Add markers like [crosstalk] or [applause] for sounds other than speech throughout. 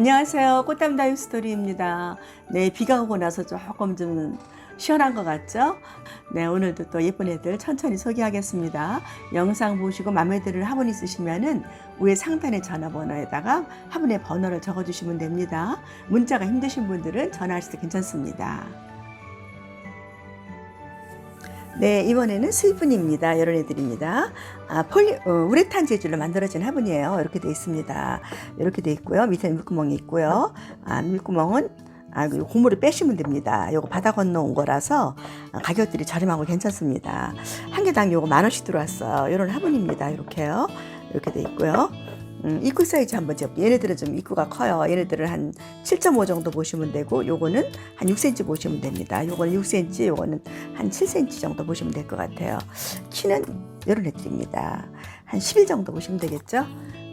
안녕하세요. 꽃담 다육 스토리입니다. 네, 비가 오고 나서 조금 좀 시원한 것 같죠? 네, 오늘도 또 예쁜 애들 천천히 소개하겠습니다. 영상 보시고 마음에 드는 화분 있으시면은 위에 상단의 전화번호에다가 화분의 번호를 적어주시면 됩니다. 문자가 힘드신 분들은 전화하셔도 괜찮습니다. 네, 이번에는 슬픈입니다. 이런 애들입니다. 아, 폴리, 어, 우레탄 재질로 만들어진 화분이에요. 이렇게 되어 있습니다. 이렇게 되어 있고요. 밑에 물구멍이 있고요. 아, 물구멍은 아, 그 고무를 빼시면 됩니다. 요거 바다 건너온 거라서 아, 가격들이 저렴하고 괜찮습니다. 한 개당 요거 만 원씩 들어왔어요. 이런 화분입니다. 이렇게요. 이렇게 돼 있고요. 음, 입구 사이즈 한번 재볼게요. 얘네들은 좀 입구가 커요. 얘네들은 한 7.5 정도 보시면 되고, 요거는 한 6cm 보시면 됩니다. 요거는 6cm, 요거는 한 7cm 정도 보시면 될 것 같아요. 키는 이런 애들입니다. 한 10일 정도 보시면 되겠죠?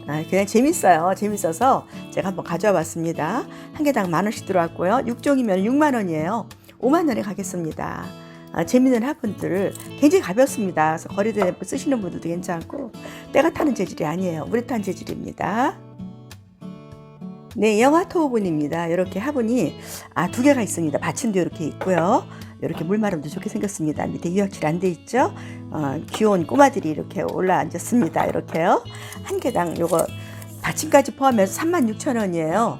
아, 그냥 재밌어요. 재밌어서 제가 한번 가져와 봤습니다. 한 개당 만 원씩 들어왔고요. 6종이면 6만 원이에요. 5만 원에 가겠습니다. 아, 재밌는 화분들 굉장히 가볍습니다. 그래서 거리대 쓰시는 분들도 괜찮고 때가 타는 재질이 아니에요. 물에 탄 재질입니다. 네, 영화토분입니다. 이렇게 화분이 아, 두 개가 있습니다. 받침도 이렇게 있고요. 이렇게 물마름도 좋게 생겼습니다. 밑에 유약칠 안돼 있죠? 어, 귀여운 꼬마들이 이렇게 올라 앉았습니다. 이렇게요. 한 개당 요거 받침까지 포함해서 36,000원이에요.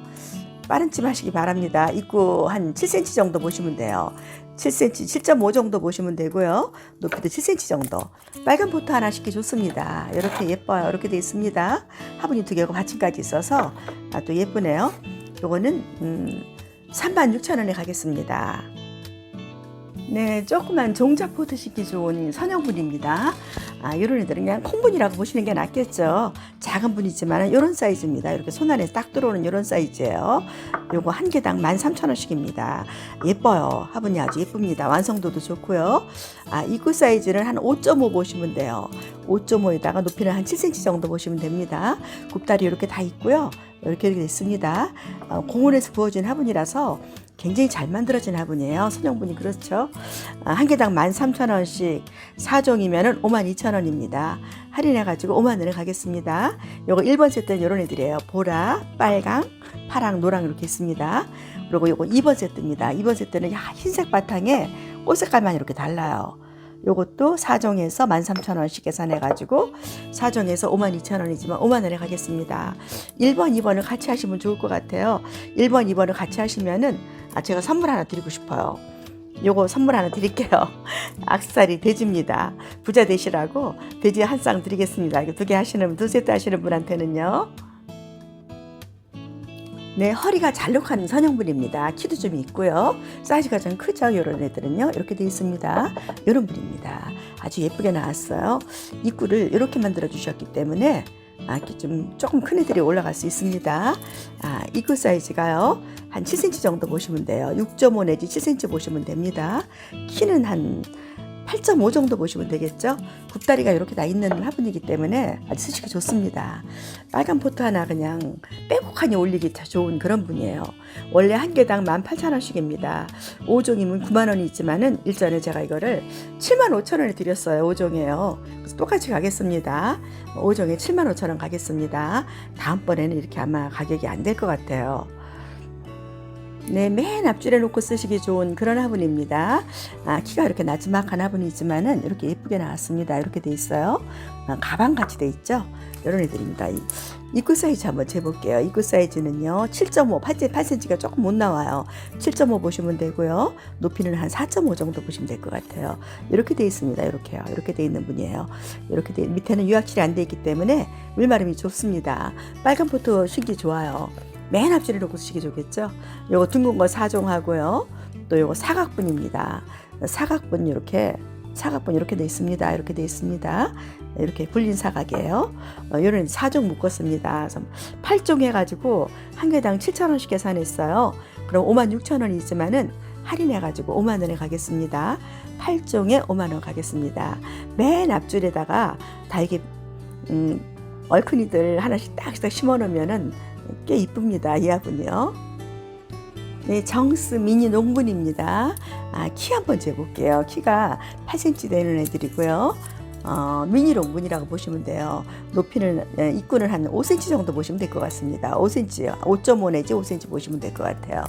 빠른 집 하시기 바랍니다. 입구 한 7cm 정도 보시면 돼요. 7cm, 7.5 정도 보시면 되고요. 높이도 7cm 정도. 빨간 포트 하나 씩기 좋습니다. 이렇게 예뻐요. 이렇게 돼 있습니다. 화분이 두 개고 받침까지 있어서 아, 또 예쁘네요. 요거는 음, 36,000원에 가겠습니다. 네, 조그만 종자 포트 씻기 좋은 선형분입니다. 아, 이런 애들은 그냥 콩분이라고 보시는 게 낫겠죠. 작은 분이지만 이런 사이즈입니다. 이렇게 손 안에 딱 들어오는 이런 사이즈예요. 요거 한 개당 13,000원씩입니다. 예뻐요. 화분이 아주 예쁩니다. 완성도도 좋고요. 아, 입구 사이즈는 한 5.5 보시면 돼요. 5.5에다가 높이는 한 7cm 정도 보시면 됩니다. 굽다리 이렇게 다 있고요. 이렇게 이렇게 있습니다. 어, 공원에서 구워진 화분이라서 굉장히 잘 만들어진 화분이에요. 선형분이 그렇죠. 아, 한 개당 13,000원씩 4종이면은 52,000원입니다. 할인해가지고 5만원에 가겠습니다. 요거 1번 세트는 이런 애들이에요. 보라, 빨강, 파랑, 노랑 이렇게 있습니다. 그리고 요거 2번 세트입니다. 2번 세트는 흰색 바탕에 꽃 색깔만 이렇게 달라요. 요것도 4종에서 13,000원씩 계산해가지고 4종에서 52,000원이지만 5만원에 가겠습니다. 1번, 2번을 같이 하시면 좋을 것 같아요. 1번, 2번을 같이 하시면은 아, 제가 선물 하나 드리고 싶어요. 요거 선물 하나 드릴게요. [laughs] 악세사리 돼지입니다. 부자 되시라고 돼지 한 쌍 드리겠습니다. 두 개 하시는, 두 세트 하시는 분한테는요. 네, 허리가 잘록한 선형분입니다. 키도 좀 있고요. 사이즈가 좀 크죠. 이런 애들은요. 이렇게 되어 있습니다. 이런 분입니다. 아주 예쁘게 나왔어요. 입구를 이렇게 만들어 주셨기 때문에 아, 이렇게 좀 조금 큰 애들이 올라갈 수 있습니다. 아, 입구 사이즈가요. 한 7cm 정도 보시면 돼요. 6.5 내지 7cm 보시면 됩니다. 키는 한 8.5 정도 보시면 되겠죠? 굽다리가 이렇게 다 있는 화분이기 때문에 아주 쓰시기 좋습니다. 빨간 포트 하나 그냥 빼곡하니 올리기 좋은 그런 분이에요. 원래 한 개당 18,000원씩입니다. 5종이면 9만원이 있지만은 일전에 제가 이거를 7만 5천원에 드렸어요. 5종이에요. 그래서 똑같이 가겠습니다. 5종에 7만 5천원 가겠습니다. 다음번에는 이렇게 아마 가격이 안 될 것 같아요. 네, 맨 앞줄에 놓고 쓰시기 좋은 그런 화분입니다. 아, 키가 이렇게 나지막한 화분이지만은 이렇게 예쁘게 나왔습니다. 이렇게 돼 있어요. 아, 가방 같이 돼 있죠? 이런 애들입니다. 이, 입구 사이즈 한번 재볼게요. 입구 사이즈는요, 7.5, 8, 8cm가 조금 못 나와요. 7.5 보시면 되고요. 높이는 한 4.5 정도 보시면 될 것 같아요. 이렇게 돼 있습니다. 이렇게요. 이렇게 돼 있는 분이에요. 이렇게 돼, 밑에는 유압실이 안 돼 있기 때문에 물마름이 좋습니다. 빨간 포트 신기 좋아요. 맨 앞줄에 놓고 쓰시기 좋겠죠. 요거 둥근 거 4종 하고요. 또 요거 사각분입니다. 사각분 이렇게 사각분 이렇게 돼 있습니다. 이렇게 돼 있습니다. 이렇게 불린 사각이에요. 어, 요런 4종 묶었습니다. 그래서 8종 해가지고 한 개당 7,000원씩 계산했어요. 그럼 56,000원이지만은 할인해가지고 5만원에 가겠습니다. 8종에 5만원 가겠습니다. 맨 앞줄에다가 다 이게, 음, 얼큰이들 하나씩 딱딱 심어 놓으면은 꽤 이쁩니다. 이 화분이요. 네, 정스 미니 농분입니다. 아, 키 한번 재볼게요. 키가 8cm 되는 애들이고요. 어, 어, 미니 롱문이라고 보시면 돼요. 높이는 예, 입구는 한 5cm 정도 보시면 될 것 같습니다. 5cm, 5.5 내지 5cm 보시면 될 것 같아요.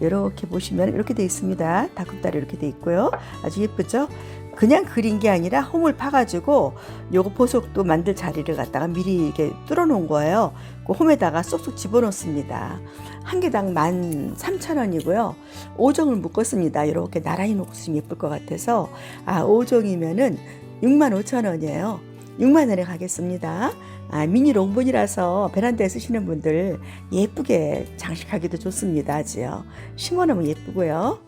이렇게 보시면 이렇게 돼 있습니다. 닭굽다리 이렇게 돼 있고요. 아주 예쁘죠? 그냥 그린 게 아니라 홈을 파가지고 요거 보석도 만들 자리를 갖다가 미리 이렇게 뚫어 놓은 거예요. 그 홈에다가 쏙쏙 집어넣습니다. 한 개당 13,000원이고요. 5종을 묶었습니다. 이렇게 나란히 놓으시면 예쁠 것 같아서 아 5종이면은 65,000원이에요. 6만 원에 가겠습니다. 아, 미니 롱본이라서 베란다에 쓰시는 분들 예쁘게 장식하기도 좋습니다. 아주요. 심어놓으면 예쁘고요.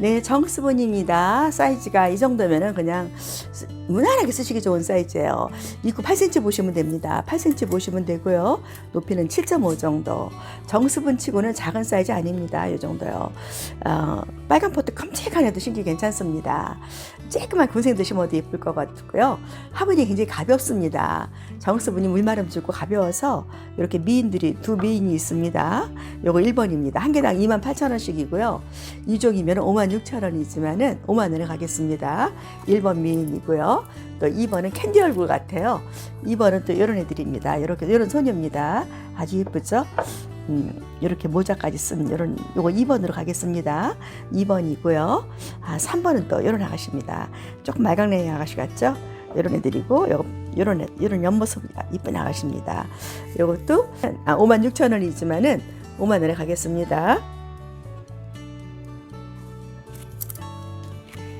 네, 정스본입니다. 사이즈가 이 정도면은 그냥 쓰- 무난하게 쓰시기 좋은 사이즈예요. 입구 8cm 보시면 됩니다. 8cm 보시면 되고요. 높이는 7.5 정도. 정스본 치고는 작은 사이즈 아닙니다. 이 정도요. 어, 빨간 포트 큼직한 애도 신기 괜찮습니다. 쬐끄만 군생 드시면 예쁠 것 같고요. 화분이 굉장히 가볍습니다. 정스분이 물마름 주고 가벼워서 이렇게 미인들이 두 미인이 있습니다. 요거 1번입니다. 한 개당 28,000원씩이고요. 2종이면 56,000원이지만은 5만 원에 가겠습니다. 1번 미인이고요. 또 2번은 캔디 얼굴 같아요. 2번은 또 이런 애들입니다. 이렇게 이런 소녀입니다. 아주 예쁘죠? 음, 이렇게 모자까지 쓴 이런 요거 2번으로 가겠습니다. 2번이고요. 아, 3번은 또 이런 아가씨입니다. 조금 말강냉이 아가씨 같죠? 이런 애들이고 요 요런 애, 요런 옆모습 이쁜 아가씨입니다. 요것도 아, 5만 6천 원이지만은 5만 원에 가겠습니다.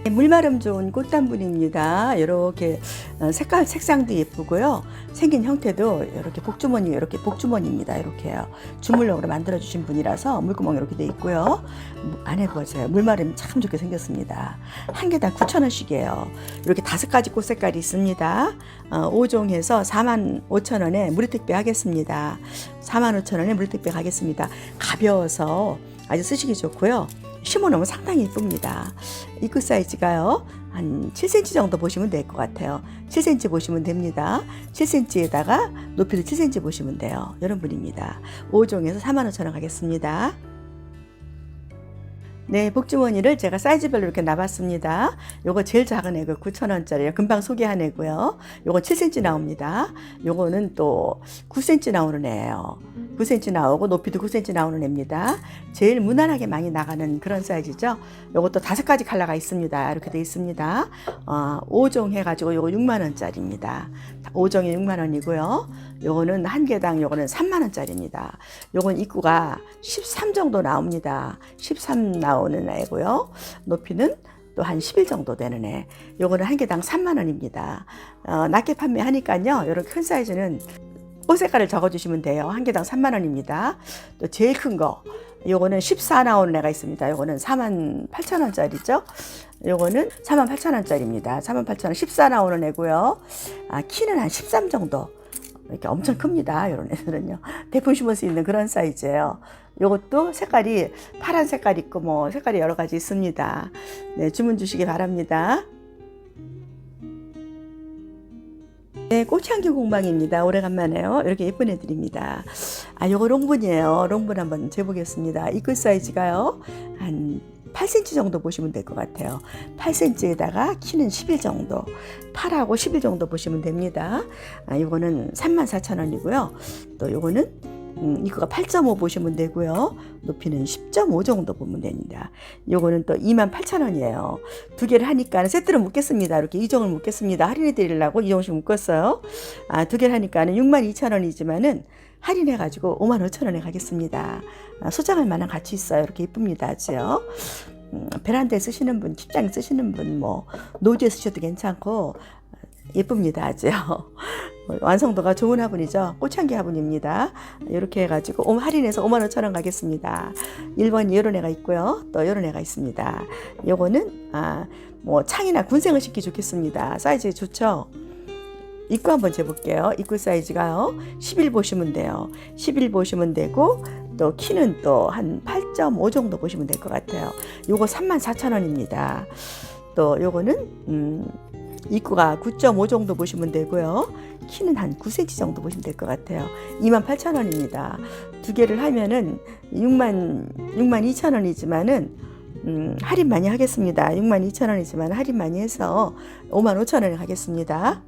네, 물마름 좋은 꽃단분입니다. 이렇게 어, 색깔 색상도 예쁘고요. 생긴 형태도 이렇게 복주머니 이렇게 복주머니입니다. 이렇게요. 주물럭으로 만들어 주신 분이라서 물구멍 이렇게 돼 있고요. 무- 안에 보세요. 물마름이 참 좋게 생겼습니다. 한 개당 9,000원씩이에요. 이렇게 다섯 가지 꽃 색깔이 있습니다. 어, 5종 해서 4만 5천 원에 무료 택배 하겠습니다. 4만 5천 원에 무료 택배 가겠습니다. 가벼워서 아주 쓰시기 좋고요. 심어 놓으면 상당히 예쁩니다. 입구 사이즈가요. 한 7cm 정도 보시면 될 것 같아요. 7cm 보시면 됩니다. 7cm에다가 높이도 7cm 보시면 돼요. 이런 분입니다. 5종에서 4만 5천 원 가겠습니다. 네, 복주머니를 제가 사이즈별로 이렇게 놔봤습니다. 요거 제일 작은 애가 9,000원짜리예요. 금방 소개한 애고요. 요거 7cm 나옵니다. 요거는 또 9cm 나오는 애예요. 9cm 나오고 높이도 9cm 나오는 애입니다. 제일 무난하게 많이 나가는 그런 사이즈죠. 요것도 다섯 가지 컬러가 있습니다. 이렇게 돼 있습니다. 어, 5종 해가지고 요거 6만 원짜리입니다. 5종이 6만 원이고요. 요거는 한 개당 요거는 3만 원짜리입니다. 요건 입구가 13 정도 나옵니다. 13 나오 는 애고요. 높이는 또 한11 정도 되는 애. 요거는 한 개당 3만 원입니다. 어, 낮게 판매하니까요. 요런 큰 사이즈는 꽃 색깔을 적어주시면 돼요. 한 개당 3만 원입니다. 또 제일 큰 거. 요거는 14 나오는 애가 있습니다. 요거는 4만 8천 원짜리죠. 요거는 4만 8천 원짜리입니다. 4만 8천 원 14 나오는 애고요. 아, 키는 한 13 정도. 이렇게 엄청 큽니다. 요런 애들은요. 대풍 심을 수 있는 그런 사이즈예요. 요것도 색깔이 파란 색깔 있고 뭐 색깔이 여러 가지 있습니다. 네, 주문 주시기 바랍니다. 네, 꽃향기 공방입니다. 오래간만에요. 이렇게 예쁜 애들입니다. 아, 요거 롱분이에요. 롱분 한번 재보겠습니다. 이 끝 사이즈가요. 한 8cm 정도 보시면 될 것 같아요. 8cm에다가 키는 11 정도. 8하고 11 정도 보시면 됩니다. 아, 요거는 34,000원이고요. 또 요거는 음, 이거가 8.5 보시면 되고요. 높이는 10.5 정도 보면 됩니다. 요거는 또 28,000원이에요. 두 개를 하니까 세트로 묶겠습니다. 이렇게 이종을 묶겠습니다. 할인해 드리려고 이종씩 묶었어요. 아, 두 개를 하니까는 62,000원이지만은 할인해 가지고 55,000원에 가겠습니다. 아, 소장할 만한 가치 있어요. 이렇게 이쁩니다. 아주요. 음, 베란다에 쓰시는 분, kit장에 쓰시는 분, 뭐 노지에 쓰셔도 괜찮고 예쁩니다. 아주요. [laughs] 완성도가 좋은 화분이죠. 꽃향기 화분입니다. 이렇게 해가지고 옴 할인해서 5만 5천 원 가겠습니다. 1번 이런 애가 있고요. 또 이런 애가 있습니다. 요거는 아, 뭐 창이나 군생을 시키 좋겠습니다. 사이즈 좋죠? 입구 한번 재볼게요. 입구 사이즈가요. 11 보시면 돼요. 11 보시면 되고 또 키는 또 한 8.5 정도 보시면 될 것 같아요. 요거 34,000원입니다. 또 요거는 음, 입구가 9.5 정도 보시면 되고요. 키는 한 9cm 정도 보시면 될 것 같아요. 28,000원입니다. 두 개를 하면은 6만 6만 2천 원이지만은 음, 할인 많이 하겠습니다. 62,000원이지만 할인 많이 해서 55,000원에 가겠습니다.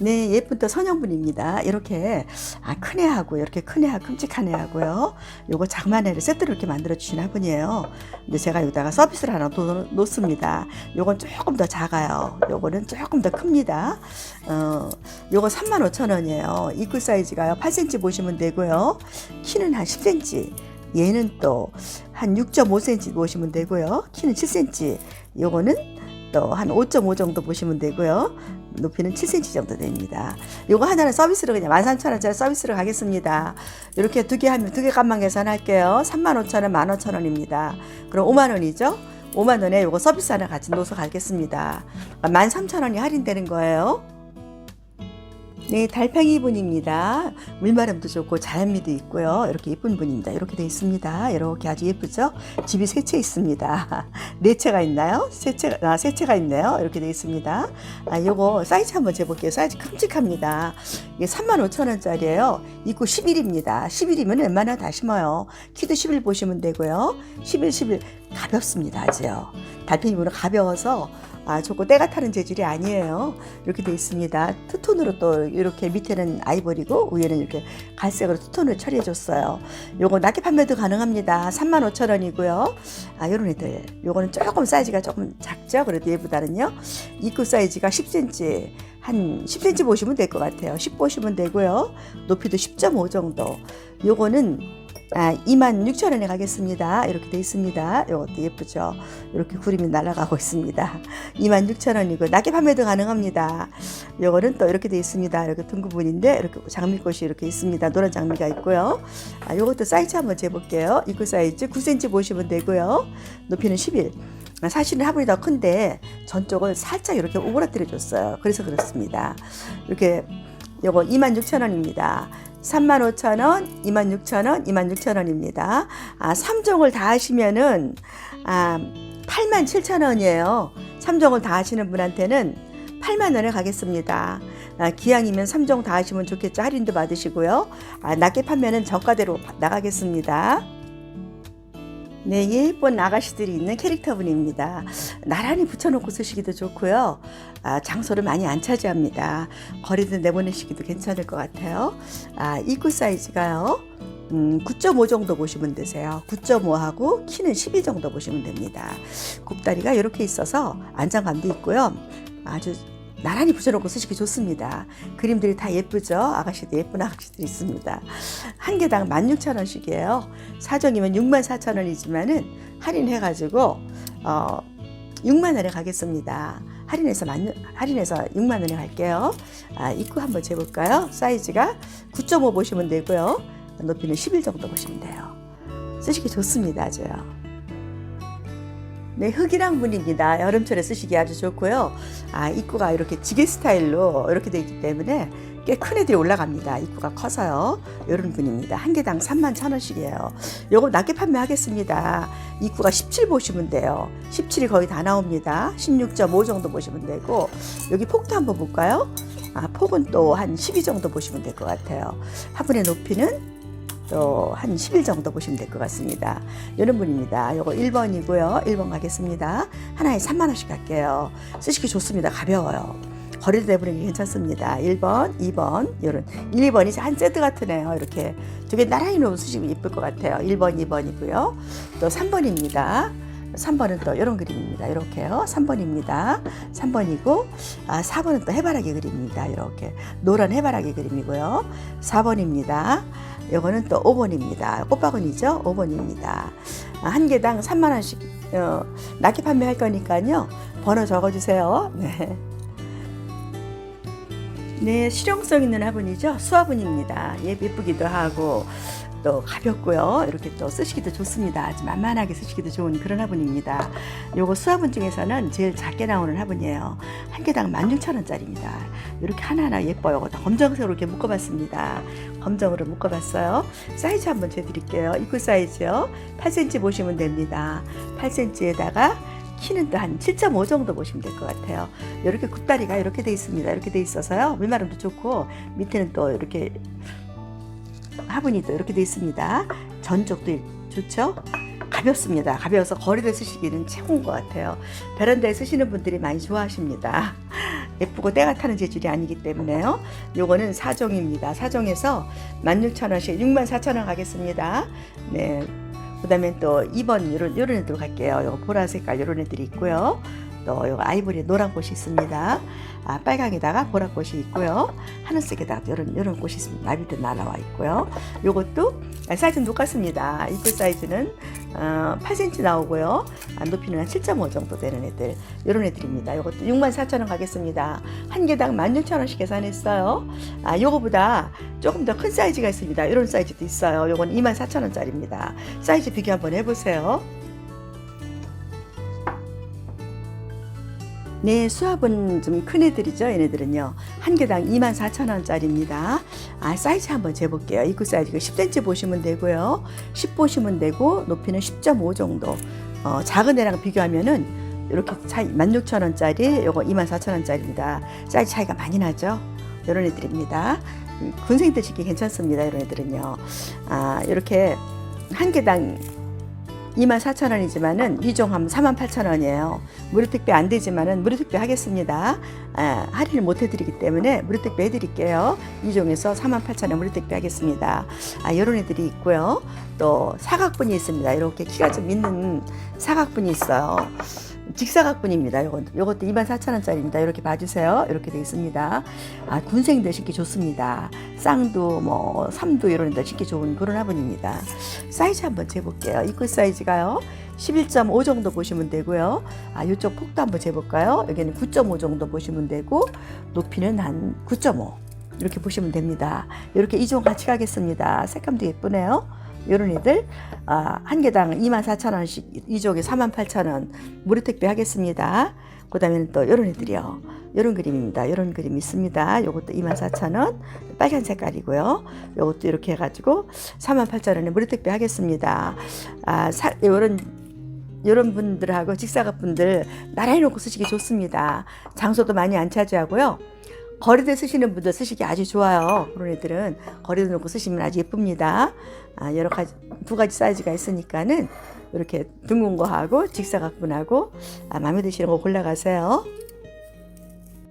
네, 예쁜 또 선영분입니다. 이렇게 아, 큰 애하고 이렇게 큰 애하고 큼직한 애하고요. 요거 작만 애를 세트로 이렇게 만들어 주신 화분이에요. 근데 제가 여기다가 서비스를 하나 더 놓습니다. 요건 조금 더 작아요. 요거는 조금 더 큽니다. 어, 요거 35,000원이에요. 입구 사이즈가요. 8cm 보시면 되고요. 키는 한 10cm. 얘는 또 한 6.5cm 보시면 되고요. 키는 7cm. 요거는 또 한 5.5 정도 보시면 되고요. 높이는 7cm 정도 됩니다. 요거 하나는 서비스로 그냥 13,000원짜리 서비스로 가겠습니다. 이렇게 두 개 하면 두 개 값만 계산할게요. 35,000원, 15,000원입니다. 그럼 5만 원이죠? 5만 원에 요거 서비스 하나 같이 넣어서 가겠습니다. 13,000원이 할인되는 거예요. 네, 달팽이 분입니다. 물마름도 좋고 자연미도 있고요. 이렇게 예쁜 분입니다. 이렇게 돼 있습니다. 이렇게 아주 예쁘죠? 집이 세 채 있습니다. [laughs] 네 채가 있나요? 세 채, 아, 세 채가 있네요. 이렇게 돼 있습니다. 아, 요거 사이즈 한번 재볼게요. 사이즈 큼직합니다. 이게 35,000원짜리예요. 입구 11입니다. 11이면 웬만하면 다 심어요. 키도 11 보시면 되고요. 11, 11 가볍습니다. 아주요. 달팽이 분은 가벼워서 아, 좋고 때가 타는 재질이 아니에요. 이렇게 돼 있습니다. 투톤으로 또 이렇게 밑에는 아이보리고 위에는 이렇게 갈색으로 투톤을 처리해 줬어요. 요거 낮게 판매도 가능합니다. 35,000원이고요. 아, 요런 애들. 요거는 조금 사이즈가 조금 작죠? 그래도 얘보다는요. 입구 사이즈가 10cm. 한 10cm 보시면 될 것 같아요. 10 보시면 되고요. 높이도 10.5 정도. 요거는 아, 26,000원에 가겠습니다. 이렇게 돼 있습니다. 이것도 예쁘죠? 이렇게 구름이 날아가고 있습니다. 26,000원이고 낮게 판매도 가능합니다. 요거는 또 이렇게 돼 있습니다. 이렇게 둥근분인데 이렇게 장미꽃이 이렇게 있습니다. 노란 장미가 있고요. 아, 요것도 사이즈 한번 재볼게요. 입구 사이즈 9cm 보시면 되고요. 높이는 11. 사실은 화분이 더 큰데 전쪽을 살짝 이렇게 오그라뜨려 줬어요. 그래서 그렇습니다. 이렇게 요거 26,000원입니다. 35,000원, 26,000원, 26,000원입니다. 아, 3종을 다 하시면은 아, 87,000원이에요. 3종을 다 하시는 분한테는 8만 원에 가겠습니다. 아, 기왕이면 3종 다 하시면 좋겠죠. 할인도 받으시고요. 아, 낮게 판매는 정가대로 나가겠습니다. 네, 예쁜 아가씨들이 있는 캐릭터분입니다. 나란히 붙여놓고 쓰시기도 좋고요. 아, 장소를 많이 안 차지합니다. 거리도 내보내시기도 괜찮을 것 같아요. 아, 입구 사이즈가요. 음, 9.5 정도 보시면 되세요. 9.5하고 키는 12 정도 보시면 됩니다. 굽다리가 이렇게 있어서 안정감도 있고요. 아주 나란히 붙여놓고 쓰시기 좋습니다. 그림들이 다 예쁘죠? 아가씨도 예쁜 아가씨들이 있습니다. 한 개당 16,000원씩이에요. 사정이면 64,000원이지만은 할인해가지고, 어, 6만원에 가겠습니다. 할인해서 만, 할인해서 6만원에 갈게요. 아, 입구 한번 재볼까요? 사이즈가 9.5 보시면 되고요. 높이는 11 정도 보시면 돼요. 쓰시기 좋습니다. 아주요. 네, 흑이랑 분입니다. 여름철에 쓰시기 아주 좋고요. 아, 입구가 이렇게 지게 스타일로 이렇게 되어 있기 때문에 꽤 큰 애들이 올라갑니다. 입구가 커서요. 이런 분입니다. 한 개당 3만 천 원씩이에요. 요거 낮게 판매하겠습니다. 입구가 17 보시면 돼요. 17이 거의 다 나옵니다. 16.5 정도 보시면 되고 여기 폭도 한번 볼까요? 아, 폭은 또 한 12 정도 보시면 될 것 같아요. 화분의 높이는 또 한 10일 정도 보시면 될 것 같습니다. 이런 분입니다. 요거 1번이고요. 1번 가겠습니다. 하나에 3만 원씩 갈게요. 쓰시기 좋습니다. 가벼워요. 거리도 내보내기 괜찮습니다. 1번, 2번, 요런 1, 2번이 한 세트 같으네요. 이렇게 두 개 나란히 놓으면 쓰시면 예쁠 것 같아요. 1번, 2번이고요. 또 3번입니다. 3번은 또 이런 그림입니다. 이렇게요. 3번입니다. 3번이고, 아, 4번은 또 해바라기 그림입니다. 이렇게. 노란 해바라기 그림이고요. 4번입니다. 요거는 또 5번입니다. 꽃바구니죠? 5번입니다. 아, 한 개당 3만 원씩, 어, 낮게 판매할 거니까요. 번호 적어주세요. 네. 네, 실용성 있는 화분이죠. 수화분입니다. 예, 예쁘기도 하고 또 가볍고요. 이렇게 또 쓰시기도 좋습니다. 아주 만만하게 쓰시기도 좋은 그런 화분입니다. 요거 수화분 중에서는 제일 작게 나오는 화분이에요. 한 개당 16,000원짜리입니다. 이렇게 하나하나 예뻐요. 다 검정색으로 이렇게 묶어봤습니다. 검정으로 묶어봤어요. 사이즈 한번 재드릴게요. 입구 사이즈요. 8cm 보시면 됩니다. 8cm에다가 키는 또 한 7.5 정도 보시면 될 것 같아요. 이렇게 굽다리가 이렇게 돼 있습니다. 이렇게 돼 있어서요. 물마름도 좋고 밑에는 또 이렇게 화분이 또 이렇게 돼 있습니다. 전쪽도 좋죠. 가볍습니다. 가벼워서 거리대 쓰시기는 최고인 것 같아요. 베란다에 쓰시는 분들이 많이 좋아하십니다. [laughs] 예쁘고 때가 타는 재질이 아니기 때문에요. 요거는 사종입니다. 사종에서 16,000원씩 64,000원 가겠습니다. 네. 그 다음에 또 2번 요런, 요런 애들 갈게요. 요거 보라 색깔 요런 애들이 있고요. 또 아이보리 노란 꽃이 있습니다. 아, 빨강에다가 보라 꽃이 있고요. 하늘색에다가 요런, 요런 꽃이 있습니다. 나비도 날아와 있고요. 요것도 사이즈는 똑같습니다. 이쁠 사이즈는 어, 8cm 나오고요. 아, 높이는 한 7.5 정도 되는 애들. 요런 애들입니다. 요것도 64,000원 가겠습니다. 한 개당 16,000원씩 계산했어요. 아, 요거보다 조금 더 큰 사이즈가 있습니다. 이런 사이즈도 있어요. 요건 24,000원짜리입니다. 사이즈 비교 한번 해보세요. 네, 수압은 좀 큰 애들이죠. 얘네들은요. 한 개당 24,000원짜리입니다. 아, 사이즈 한번 재볼게요. 입구 사이즈가 10cm 보시면 되고요. 10 보시면 되고, 높이는 10.5 정도. 어, 작은 애랑 비교하면은 이렇게 차이 16,000원짜리, 요거 24,000원짜리입니다. 사이즈 차이가 많이 나죠. 이런 애들입니다. 음, 군생들 짓기 괜찮습니다. 이런 애들은요. 아, 이렇게 한 개당 24,000원이지만은 이종하면 48,000원이에요. 무료 택배 안 되지만은 무료 택배 하겠습니다. 아, 할인을 못 해드리기 때문에 무료 택배 해드릴게요. 이종에서 48,000원 무료 택배 하겠습니다. 아, 이런 애들이 있고요. 또 사각분이 있습니다. 이렇게 키가 좀 있는 사각분이 있어요. 직사각분입니다. 요것, 요것도 24,000원짜리입니다. 이렇게 봐주세요. 이렇게 되어 있습니다. 아, 군생들 신기 좋습니다. 쌍두, 뭐, 삼두 이런 데 신기 좋은 그런 화분입니다. 사이즈 한번 재볼게요. 입구 사이즈가요. 11.5 정도 보시면 되고요. 아, 이쪽 폭도 한번 재볼까요? 여기는 9.5 정도 보시면 되고, 높이는 한 9.5. 이렇게 보시면 됩니다. 이렇게 이종 같이 가겠습니다. 색감도 예쁘네요. 이런 애들 아, 한 개당 24,000원씩 이쪽에 48,000원 무료 택배 하겠습니다. 그 다음에는 또 이런 애들이요. 이런 그림입니다. 이런 그림 있습니다. 요것도 24,000원 빨간 색깔이고요. 요것도 이렇게 해가지고 48,000원에 무료 택배 하겠습니다. 아, 사, 요런 이런 분들하고 직사각 분들 나란히 놓고 쓰시기 좋습니다. 장소도 많이 안 차지하고요. 거리대 쓰시는 분들 쓰시기 아주 좋아요. 그런 애들은 거리대 놓고 쓰시면 아주 예쁩니다. 아, 여러 가지 두 가지 사이즈가 있으니까는 이렇게 둥근 거 하고 직사각분하고 아, 마음에 드시는 거 골라가세요.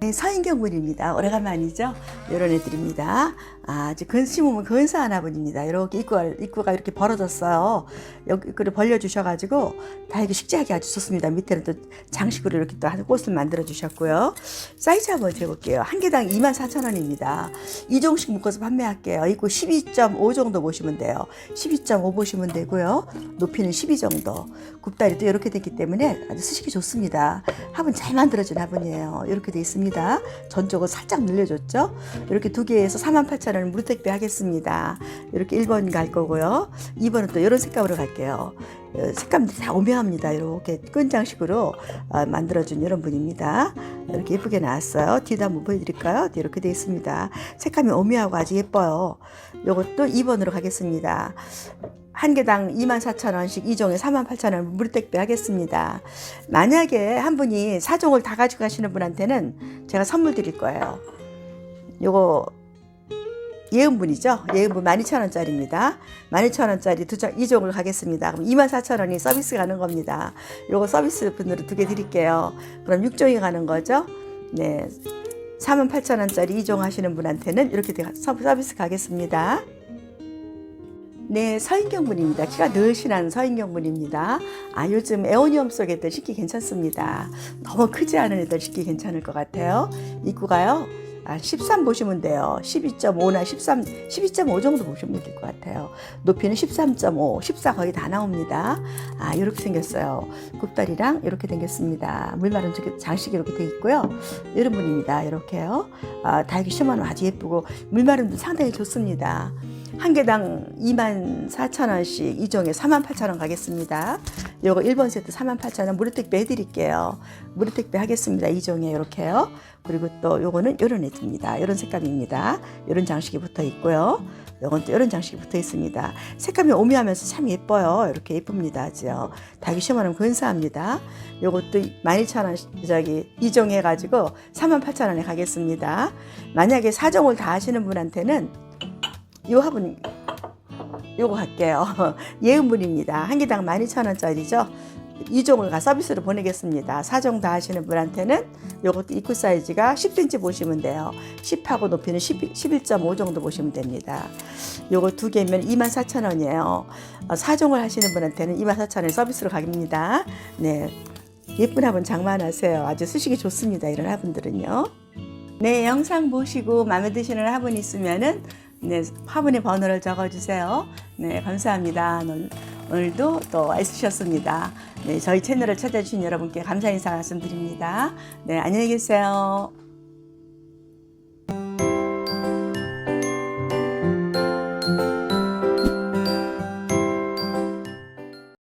네, 서인경군입니다. 오래간만이죠. 이런 애들입니다. 아주 근심으면 근사한 화분입니다. 이렇게 입구가, 입구가 이렇게 벌어졌어요. 여기 입구를 벌려주셔가지고 다 이렇게 식재하기 아주 좋습니다. 밑에는 또 장식으로 이렇게 또한 꽃을 만들어 주셨고요. 사이즈 한번 재볼게요. 한 개당 24,000원입니다. 이 종씩 묶어서 판매할게요. 입구 12.5 정도 보시면 돼요. 12.5 보시면 되고요. 높이는 12 정도. 굽다리도 이렇게 됐기 때문에 아주 쓰시기 좋습니다. 화분 잘 만들어진 화분이에요. 이렇게 돼 있습니다. 전적으로 살짝 늘려줬죠. 이렇게 두 개에서 48,000원 무료 택배 하겠습니다. 이렇게 1번 갈 거고요. 2번은 또 이런 색감으로 갈게요. 어, 색감들이 다 오묘합니다. 이렇게 끈장식으로 어, 만들어준 이런 분입니다. 이렇게 예쁘게 나왔어요. 뒤도 한번 보여드릴까요? 네, 이렇게 되어 있습니다. 색감이 오묘하고 아주 예뻐요. 이것도 2번으로 가겠습니다. 한 개당 24,000원씩 2종에 48,000원 무료 택배 하겠습니다. 만약에 한 분이 4종을 다 가지고 가시는 분한테는 제가 선물 드릴 거예요. 요거 예은분이죠. 예은분 12,000원짜리입니다. 12,000원짜리 두 종, 2종을 가겠습니다. 그럼 24,000원이 서비스 가는 겁니다. 요거 서비스 분으로 두 개 드릴게요. 그럼 6종이 가는 거죠. 네. 48,000원짜리 2종 하시는 분한테는 이렇게 서비스 가겠습니다. 네, 서인경 분입니다. 키가 늘씬한 서인경 분입니다. 아, 요즘 에오니엄 속 애들 식기 괜찮습니다. 너무 크지 않은 애들 식기 괜찮을 것 같아요. 입구가요. 아, 13 보시면 돼요. 12.5나 13, 12.5 정도 보시면 될 것 같아요. 높이는 13.5, 14 거의 다 나옵니다. 아, 이렇게 생겼어요. 굽다리랑 이렇게 생겼습니다. 물마른 장식이 이렇게 돼 있고요. 이런 분입니다. 이렇게요. 아, 달기 심하면 아주 예쁘고 물마름도 상당히 좋습니다. 한 개당 24,000원씩 이종에 48,000원 가겠습니다. 요거 1번 세트 48,000원 무료 택배 해드릴게요. 무료 택배 하겠습니다. 이종에 이렇게요. 그리고 또 요거는 요런 애입니다. 요런 색감입니다. 요런 장식이 붙어 있고요. 요건 또 요런 장식이 붙어 있습니다. 색감이 오묘하면서 참 예뻐요. 이렇게 예쁩니다. 아주요. 닭이 시원하면 근사합니다. 요것도 12,000원 저기 이종 해가지고 38,000원에 가겠습니다. 만약에 사종을 다 하시는 분한테는 요 화분 요거 할게요. [laughs] 예은물입니다. 한 개당 12,000원짜리죠. 2종을 가 서비스로 보내겠습니다. 4종 다 하시는 분한테는 요것도 입구 사이즈가 10cm 보시면 돼요. 10하고 높이는 11, 11.5 정도 보시면 됩니다. 요거 두 개면 24,000원이에요. 4종을 하시는 분한테는 24,000원 서비스로 가깁니다. 네. 예쁜 화분 장만하세요. 아주 쓰시기 좋습니다. 이런 화분들은요. 네, 영상 보시고 마음에 드시는 화분 있으면은 네, 화분의 번호를 적어주세요. 네, 감사합니다. 오늘, 오늘도 또 애쓰셨습니다. 네, 저희 채널을 찾아주신 여러분께 감사 인사 말씀드립니다. 네, 안녕히 계세요.